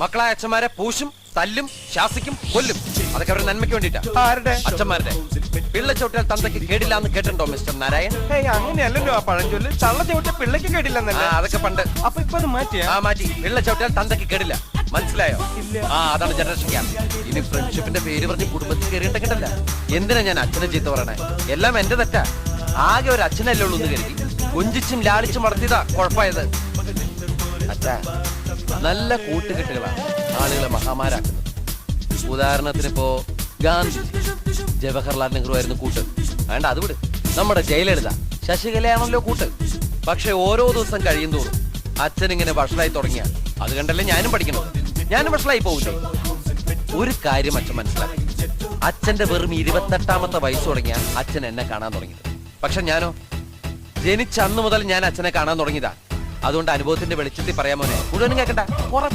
മക്കളായ അച്ഛന്മാരെ പൂശും തല്ലും ശാസിക്കും കൊല്ലും. അതൊക്കെ അവരുടെ നന്മയ്ക്ക് വേണ്ടിട്ടാ ആരുടെ? അച്ഛന്മാരുടെ. പിള്ള ചവിട്ടിയാൽ തന്തയ്ക്ക് കേടില്ല എന്ന് കേട്ടിട്ടുണ്ടോ മിസ്റ്റർ നാരായൺ അങ്ങനെയല്ലോ അങ്ങനെയല്ലല്ലോ ആ പഴഞ്ചൊല്ല്. ചള്ള ചവിട്ടിയ പിള്ളയ്ക്ക് കേടില്ല അതൊക്കെ പണ്ട്. അപ്പൊ ഇപ്പൊ അത് മാറ്റിയാ? ആ മാറ്റി. പിള്ള ചവിട്ടിയാൽ തന്തയ്ക്ക് കേടില്ല. മനസ്സിലായോ? ആ അതാണ് ജനറേഷൻ ഗ്യാപ് ഇനി ഫ്രണ്ട്ഷിപ്പിന്റെ പേര് പറഞ്ഞ് കുടുംബത്തിൽ കയറിയിട്ടല്ല എന്തിനാ ഞാൻ അച്ഛനെ ചീത്ത പറയണേ? എല്ലാം എന്റെ തെറ്റാ. ആകെ ഒരു അച്ഛനല്ലേ ഉള്ളൂ എന്ന് കരുതി. കൊഞ്ചിച്ചും ലാളിച്ചും വളർത്തിയതാ കുഴപ്പമായത്. അച്ഛാ നല്ല കൂട്ടുകെട്ടുകളാണ് ആളുകളെ മഹാമാരാക്കുന്നത്. ഉദാഹരണത്തിന് ഇപ്പോ ഗാന്ധി ജവഹർലാൽ നെഹ്റു ആയിരുന്നു കൂട്ട്. വേണ്ട അത് നമ്മുടെ ജയലളിത ശശികലയാണല്ലോ കൂട്ട്. പക്ഷെ ഓരോ ദിവസം കഴിയും തോറും അച്ഛൻ ഇങ്ങനെ വഷളായി തുടങ്ങിയ അത് കണ്ടല്ലേ ഞാനും പഠിക്കണം ഞാനും വഷളായി പോകില്ലേ ഒരു കാര്യം അച്ഛൻ മനസ്സിലാക്കി. അച്ഛന്റെ വെറും ഇരുപത്തെട്ടാമത്തെ വയസ്സ് തുടങ്ങിയ അച്ഛൻ എന്നെ കാണാൻ തുടങ്ങിയത്. പക്ഷെ ഞാനോ? ജനിച്ച അന്ന് മുതൽ ഞാൻ അച്ഛനെ കാണാൻ തുടങ്ങിയതാ. അതുകൊണ്ട് അനുഭവത്തിന്റെ വെളിച്ചത്തിൽ പറയാമോനെ മുഴുവനും കേൾക്കണ്ട